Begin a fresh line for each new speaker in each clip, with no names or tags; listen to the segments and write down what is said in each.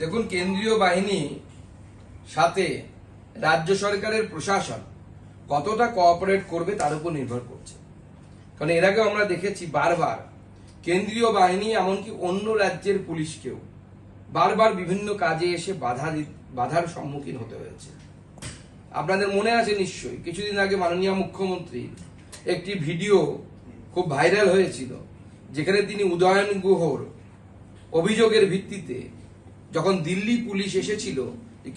দেখুন, কেন্দ্রীয় বাহিনী সাথে রাজ্য সরকারের প্রশাসন কতটা কোঅপারেট করবে তার উপর নির্ভর করছে। কারণ এর আগে আমরা দেখেছি বারবার কেন্দ্রীয় বাহিনী, এমনকি অন্য রাজ্যের পুলিশকেও বারবার বিভিন্ন কাজে এসে বাধা বাধার সম্মুখীন হতে হয়েছে। আপনাদের মনে আছে নিশ্চয়ই, কিছুদিন আগে মাননীয় মুখ্যমন্ত্রী একটি ভিডিও খুব ভাইরাল হয়েছিল, যেখানে তিনি উদয়ন গুহর অভিযোগের ভিত্তিতে যখন দিল্লি পুলিশ এসেছিল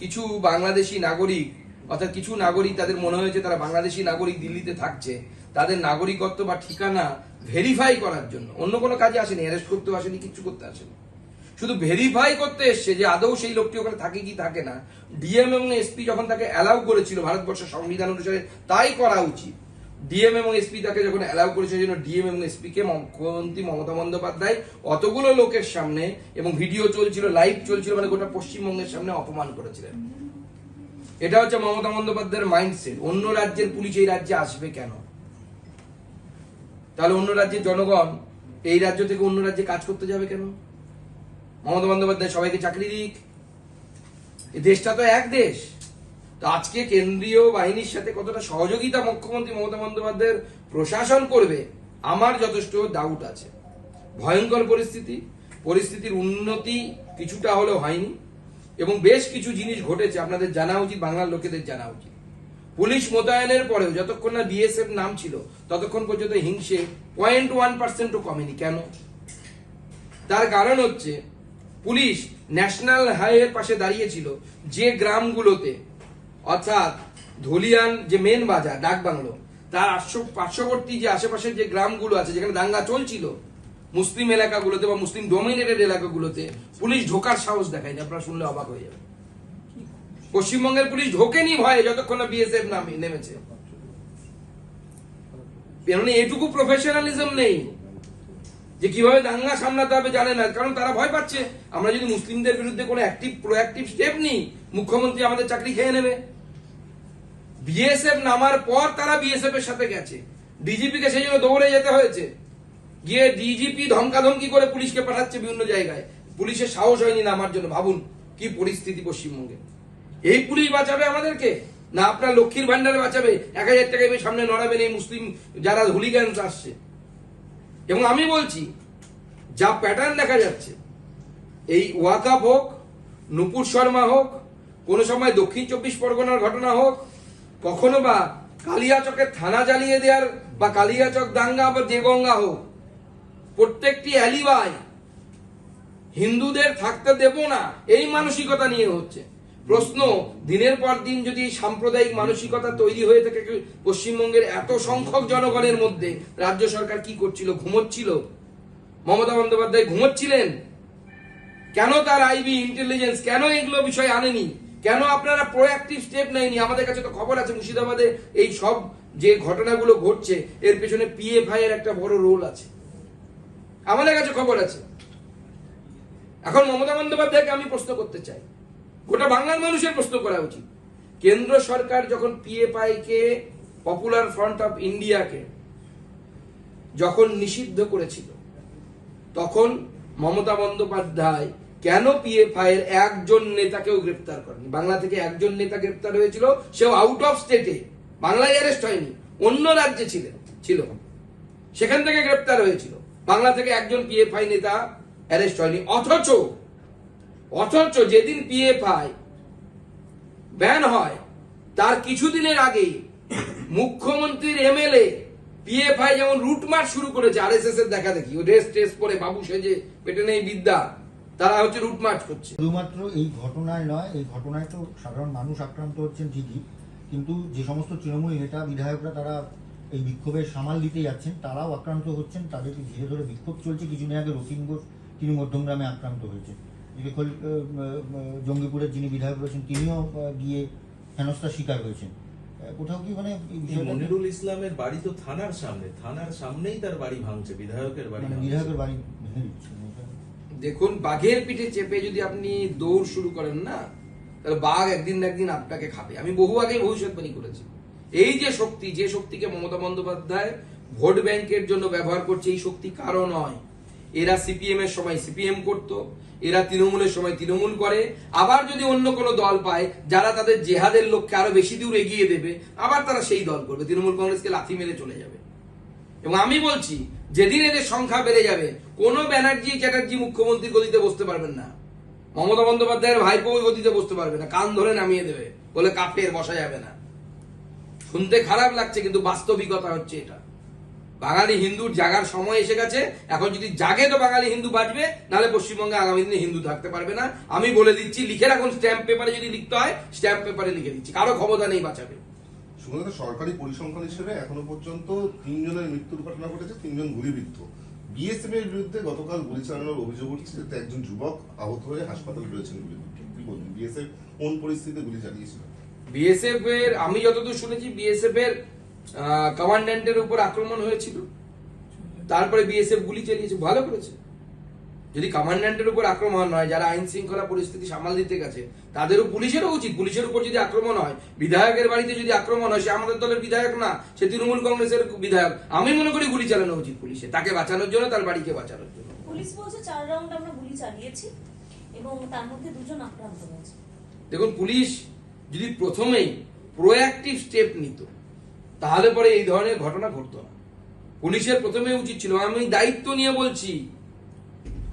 কিছু বাংলাদেশি নাগরিক, অর্থাৎ কিছু নাগরিক তাদের মনে হয়েছে তারা বাংলাদেশি নাগরিক দিল্লিতে থাকছে, তাদের নাগরিকত্ব বা ঠিকানা ভেরিফাই করার জন্য। অন্য কোনো কাজে আসেনি অ্যারেস্ট করতেও আসেনি কিছু করতে আসেনি। শুধু ভেরিফাই করতে এসছে যে আদৌ সেই লোকটি ওখানে থাকে কি থাকে না। ডিএম এবং এসপি যখন তাকে অ্যালাউ করেছিল, ভারতবর্ষের সংবিধান অনুসারে, তাই করা উচিত। ডিএম এবং এসপি তাকে যখন অ্যালাউ করেছে জন্য ডিএম এবং এসপি কে মুখ্যমন্ত্রী মমতা বন্দ্যোপাধ্যায় অতগুলো লোকের সামনে এবং ভিডিও চলছিল লাইভ চলছিল মানে গোটা পশ্চিমবঙ্গের সামনে অপমান করেছিলেন। এটা হচ্ছে মমতা বন্দ্যোপাধ্যায়ের মাইন্ডসেট অন্য রাজ্যের পুলিশ এই রাজ্যে আসবে কেন? তাহলে অন্য রাজ্যের জনগণ এই রাজ্য থেকে অন্য রাজ্যে কাজ করতে যাবে কেন? মমতা বন্দ্যোপাধ্যায় সবাইকে চাকরি দিক। দেশটা তো এক দেশ। তো আজকে কেন্দ্রীয় বাহিনীর সাথে কতটা সহযোগিতা মুখ্যমন্ত্রী মমতা বন্দ্যোপাধ্যায়ের প্রশাসন করবে, আমার যথেষ্ট ডাউট আছে। ভয়ঙ্কর পরিস্থিতি, পরিস্থিতির উন্নতি কিছুটা হলেও হয়নি, এবং বেশ কিছু জিনিস ঘটেছে, আপনাদের জানা উচিত, বাংলার লোকেদের জানা উচিত। পুলিশ মোতায়েনের পরেও যতক্ষণ না বিএসএফ নাম ছিল, ততক্ষণ পর্যন্ত হিংসে পয়েন্ট ওয়ান পার্সেন্টও কমেনি। কেন? তার কারণ হচ্ছে, পুলিশ ন্যাশনাল হাইওয়ের পাশে দাঁড়িয়েছিল, যে গ্রামগুলোতে অর্থাৎ ধুলিয়ান যে মেন বাজার, ডাক বাংলো, তার পার্শ্ববর্তী যে আশেপাশের যে গ্রামগুলো আছে, যেখানে দাঙ্গা চলছিল, মুসলিম এলাকাগুলোতে বা মুসলিম ডোমিনেটেড এলাকাগুলোতে, পুলিশ ঢোকার সাহস দেখায়নি। আপনারা শুনলে অবাক হয়ে যাবে পশ্চিমবঙ্গের পুলিশ ঢোকেনি ভয়ে যতক্ষণ না বিএসএফ নামে, নেমেছে। মানে এটুকু প্রফেশনালিজম নেই। যে কীভাবে দাঙ্গা সামলাতে হবে জানে না, কারণ তারা ভয় পাচ্ছে। আমরা যদি মুসলিমদের বিরুদ্ধে কোনো অ্যাক্টিভ প্রোঅ্যাক্টিভ স্টেপ নিই, মুখ্যমন্ত্রী আমাদের চাকরি খেয়ে নেবে। বিএসএফ নামার পর তারা বিএসএফ এর সাথে গেছে। ডিজিপি কে সেই জন্য দৌড়ে যেতে হয়েছে। গিয়ে ডিজিপি ধমকাধমকি করে পুলিশকে পাঠাচ্ছে বিভিন্ন জায়গায়। পুলিশের সাহস হয়নি নামার জন্য। ভাবুন, কি পরিস্থিতি পশ্চিমবঙ্গে। এই পুলিশ বাঁচাবে আমাদেরকে? না আপনার লক্ষ্মীর ভান্ডারে বাঁচাবে? এক হাজার টাকা এবার সামনে নড়াবেন এই মুসলিম যারা হুলিগ্যান্স আসছে। এবং আমি বলছি, যা প্যাটার্ন দেখা যাচ্ছে, এই ওয়াকাপ হোক, নুপুর শর্মা হোক, কোনো সময় দক্ষিণ চব্বিশ পরগনার ঘটনা হোক কখনো বা কালিয়াচকের থানা জ্বালিয়ে দেওয়ার বা কালিয়াচক দাঙ্গা বা দেগঙ্গা হোক, প্রত্যেকটি অ্যালিবাই হিন্দুদের থাকতে দেব না, এই মানসিকতা নিয়ে হচ্ছে। প্রশ্ন, দিনের পর দিন যদি সাম্প্রদায়িক মানসিকতা তৈরি হয়ে থাকে পশ্চিমবঙ্গের এত সংখ্যক জনগণের মধ্যে, রাজ্য সরকার কি করছিল, ঘুমোচ্ছিল? মমতা বন্দ্যোপাধ্যায় ঘুমোচ্ছিলেন? কেন তার আইবি ইন্টেলিজেন্স, কেন এগুলো বিষয় আনেনি? কেন আপনারা প্রোঅ্যাক্টিভ স্টেপ নেয়নি? আমাদের কাছে তো খবর আছে, মুর্শিদাবাদে এই সব যে ঘটনাগুলো ঘটছে, এর পেছনে পিএফআই এর একটা বড় রোল আছে। আমাদের কাছে খবর আছে। এখন মমতা বন্দ্যোপাধ্যায়কে আমি প্রশ্ন করতে চাই। গোটা বাংলার মানুষের প্রশ্ন করা উচিত। কেন্দ্র সরকার যখন পিএফআই কে পপুলার ফ্রন্ট অফ ইন্ডিয়াকে যখন নিষিদ্ধ করেছিল, তখন মমতা বন্দ্যোপাধ্যায় কেন পিএফআই এর একজন নেতাকেও গ্রেপ্তার করেনি? বাংলা থেকে একজন নেতা গ্রেপ্তার হয়েছিল, সেও আউট অফ স্টেটে বাংলায় অ্যারেস্ট হয়নি, অন্য রাজ্যে ছিলেন, ছিল। সেখান থেকে গ্রেপ্তার হয়েছিল। বাংলা থেকে একজন পিএফআই নেতা অ্যারেস্ট হয়নি। অথচ অথচ যেদিন পিএফআই ব্যান হয়, তার কিছুদিনের আগেই মুখ্যমন্ত্রীর এমএলএ পিএফআই যেমন রুট শুরু করেছে আর এস এস এর দেখা দেখি। ড্রেস টেস পরে বাবু সেজে, পেটে নেই বিদ্যা। তারা হচ্ছে রুট মার্চ করছে।
শুধুমাত্র এই ঘটনায় নয় এই ঘটনায় তো সাধারণ মানুষ আক্রান্ত হচ্ছেন ঠিকই কিন্তু যে সমস্ত তৃণমূল নেতা বিধায়করা তারা এই বিক্ষোভের সামাল দিতে যাচ্ছেন তারাও আক্রান্ত হচ্ছেন তাদেরকে ঘিরে ধরে বিক্ষোভ চলছে। কিছুদিন আগে রকিম ঘোষ তিনি মধ্যমগ্রামে আক্রান্ত হয়েছেন। এদিকে খল- আহ, আহ, জঙ্গিপুরের যিনি বিধায়ক রয়েছেন তিনিও গিয়ে হেনস্থার শিকার হয়েছেন। কোথাও কি মানে
মনিরুল ইসলামের বাড়ি তো থানার সামনে থানার সামনেই তার বাড়ি ভাঙছে বিধায়কের বাড়ি
মানে বিধায়কের বাড়ি ভেঙে দিচ্ছে।
দেখুন, বাঘের পিঠে চেপে যদি আপনি দৌড় শুরু করেন না, তাহলে বাঘ একদিন না একদিন আপনাকে খাবে। আমি বহু আগে ভবিষ্যৎবাণী করেছি। এই যে শক্তি, যে শক্তিকে মমতা বন্দ্যোপাধ্যায় ভোট ব্যাংকের জন্য ব্যবহার করছে, এই শক্তি কারও নয়। এরা সিপিএম এর সময় সিপিএম করত, এরা তৃণমূলের সময় তৃণমূল করে। আবার যদি অন্য কোনো দল পায়, যারা তাদের জেহাদের লক্ষ্যে আরও বেশি দূর এগিয়ে দেবে, আবার তারা সেই দল করবে। তৃণমূল কংগ্রেসকে লাথি মেরে চলে যাবে। এবং আমি বলছি যেদিন এদের সংখ্যা বেড়ে যাবে, কোনো ব্যানার্জি, চ্যাটার্জি মুখ্যমন্ত্রীর গদিতে বসতে পারবেন না। মমতা বন্দ্যোপাধ্যায়ের ভাইপো গদিতে বসতে পারবে না, কান ধরে নামিয়ে দেবে, বলে কাফের বসা যাবে না। শুনতে খারাপ লাগছে, কিন্তু বাস্তবিকতা হচ্ছে এটা। বাঙালি হিন্দুর জাগার সময় এসে গেছে, এখন যদি জাগে তো বাঙালি হিন্দু বাঁচবে, নাহলে পশ্চিমবঙ্গে আগামী দিনে হিন্দু থাকতে পারবে না। আমি বলে দিচ্ছি, লিখে রাখুন, স্ট্যাম্প পেপারে যদি লিখতে হয়, স্ট্যাম্প পেপারে লিখে দিচ্ছি, কারও ক্ষমতা নেই বাঁচাবে
শুধুমাত্র সরকারি পরিসংখ্যান হিসেবে এখনও পর্যন্ত তিনজনের মৃত্যুর ঘটনা ঘটেছে, তিনজন গুলিবিদ্ধ। বিএসএফ এর বিরুদ্ধে গতকাল গুলি চালানোর অভিযোগ উঠছে যাতে একজন যুবক আহত হয়ে হাসপাতালে রয়েছেন গুলিবিদ্ধ। কি বলবেন? বিএসএফ কোন পরিস্থিতিতে গুলি চালিয়েছিল?
বিএসএফ এর, আমি যতদূর শুনেছি বিএসএফ এর কমান্ড্যান্টের উপর আক্রমণ হয়েছিল। তারপরে বিএসএফ গুলি চালিয়েছে, ভালো করেছে। যদি কমান্ড্যান্টের উপর আক্রমণ হয় যারা আইন শৃঙ্খলা পরিস্থিতি সামাল দিতে গেছে তাদেরও পুলিশেরও উচিত। পুলিশের উপর যদি আক্রমণ হয় বিধায়কের বাড়িতে যদি আক্রমণ হয় সে আমাদের দলের বিধায়ক না সে তৃণমূল কংগ্রেসের বিধায়ক। আমি মনে করি গুলি চালানো উচিত পুলিশে। তাকে বাঁচানোর জন্য তার বাড়িকে বাঁচানোর জন্য।
পুলিশ বলছে চার রাউন্ড আমরা গুলি চালিয়েছি এবং তার মধ্যে দুজন আক্রান্ত হয়েছে।
দেখুন পুলিশ যদি প্রথমেই প্রোঅ্যাক্টিভ স্টেপ নিত তাহলে পরে এই ধরনের ঘটনা ঘটতো না। পুলিশের প্রথমে উচিত ছিল আমি দায়িত্ব নিয়ে বলছি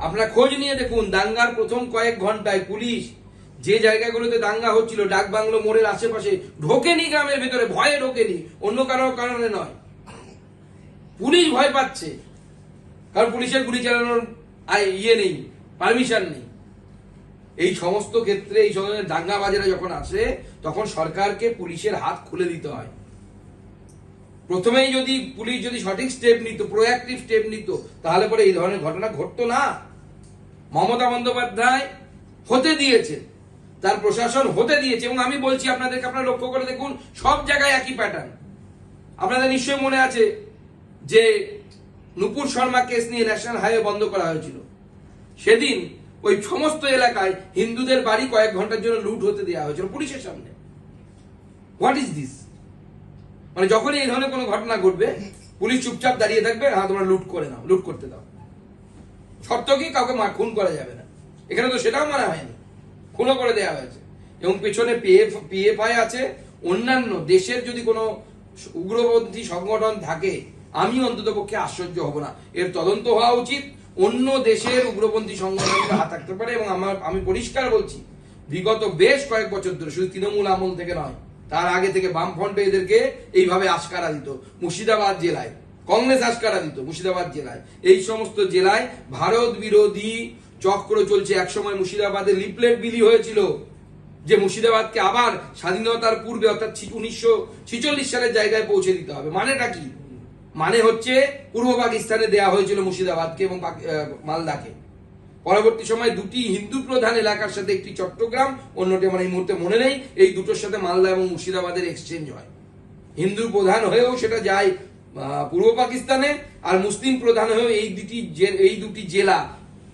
আপনারা খোঁজ নিয়ে দেখুন, দাঙ্গার প্রথম কয়েক ঘন্টায় পুলিশ যে জায়গাগুলোতে দাঙ্গা হচ্ছিল, ডাক বাংলো মোড়ের আশেপাশে, ঢোকেনি গ্রামের ভেতরে, ভয়ে ঢোকেনি, অন্য কারও কারণে নয়। পুলিশ ভয় পাচ্ছে, কারণ পুলিশের গুলি চালানোর ইয়ে নেই, পারমিশন নেই। এই সমস্ত ক্ষেত্রে, এই সমস্ত দাঙ্গাবাজেরা যখন আসে, তখন সরকারকে পুলিশের হাত খুলে দিতে হয়। প্রথমেই যদি পুলিশ যদি সঠিক স্টেপ নিত প্রোয়াক্টিভ স্টেপ নিত, তাহলে পরে এই ধরনের ঘটনা ঘটতো না। মমতা বন্দ্যোপাধ্যায় হতে দিয়েছে, তার প্রশাসন হতে দিয়েছে, এবং আমি বলছি আপনাদেরকে, আপনারা লক্ষ্য করে দেখুন, সব জায়গায় একই প্যাটার্ন আপনাদের নিশ্চয়ই মনে আছে যে নুপুর শর্মা কেস নিয়ে ন্যাশনাল হাইওয়ে বন্ধ করা হয়েছিল। সেদিন ওই সমস্ত এলাকায় হিন্দুদের বাড়ি কয়েক ঘণ্টার জন্য লুট হতে দেওয়া হয়েছিল পুলিশের সামনে। হোয়াট ইজ দিস মানে যখনই এই ধরনের কোনো ঘটনা ঘটবে, পুলিশ চুপচাপ দাঁড়িয়ে থাকবে হ্যাঁ তোমরা লুট করে নাও, লুট করতে দাও। শর্ত কি? কাউকে খুন করা যাবে না। এখানে তো সেটাও মানা হয়নি। খুনও করে দেওয়া হয়েছে। এবং পেছনে পিএফ পিএফআই আছে। অন্যান্য দেশের যদি কোনো উগ্রপন্থী সংগঠন থাকে, আমি অন্তত পক্ষে আশ্চর্য হব না। এর তদন্ত হওয়া উচিত। অন্য দেশের উগ্রপন্থী সংগঠনের হাত থাকতে পারে এবং আমার আমি পরিষ্কার বলছি, বিগত বেশ কয়েক বছর ধরে শুধু তৃণমূল আমল থেকে নয়, তার আগে থেকে বামফ্রন্টে এদেরকে এইভাবে আশকারা দিত, মুর্শিদাবাদ জেলায়। কংগ্রেস আশকারা দিত মুর্শিদাবাদ জেলায়। এই সমস্ত জেলায় ভারত বিরোধী চক্র চলছে একসময় মুর্শিদাবাদে। লিফলেট বিলি হয়েছিল যে মুর্শিদাবাদকে আবার স্বাধীনতার পূর্বে, অর্থাৎ উনিশশো ছিচল্লিশ সালের জায়গায় পৌঁছে দিতে হবে। মানেটা কি? মানে হচ্ছে পূর্ব পাকিস্তানে দেয়া হয়েছিল মুর্শিদাবাদকে এবং মালদাকে। পরবর্তী সময় দুটি হিন্দু প্রধান এলাকার সাথে একটি চট্টগ্রাম, অন্যটি আমার এই মুহূর্তে মনে নেই। এই দুটোর সাথে মালদা এবং মুর্শিদাবাদের এক্সচেঞ্জ হয়। হিন্দু প্রধান হয়েও সেটা যায় পূর্ব পাকিস্তানে আর মুসলিম প্রধান হয়ে এই দুটি এই দুটি জেলা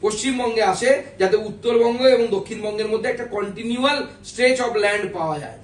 পশ্চিমবঙ্গে আসে, যাতে উত্তরবঙ্গ এবং দক্ষিণবঙ্গের মধ্যে একটা কন্টিনিউয়াল স্ট্রেচ অফ ল্যান্ড পাওয়া যায়।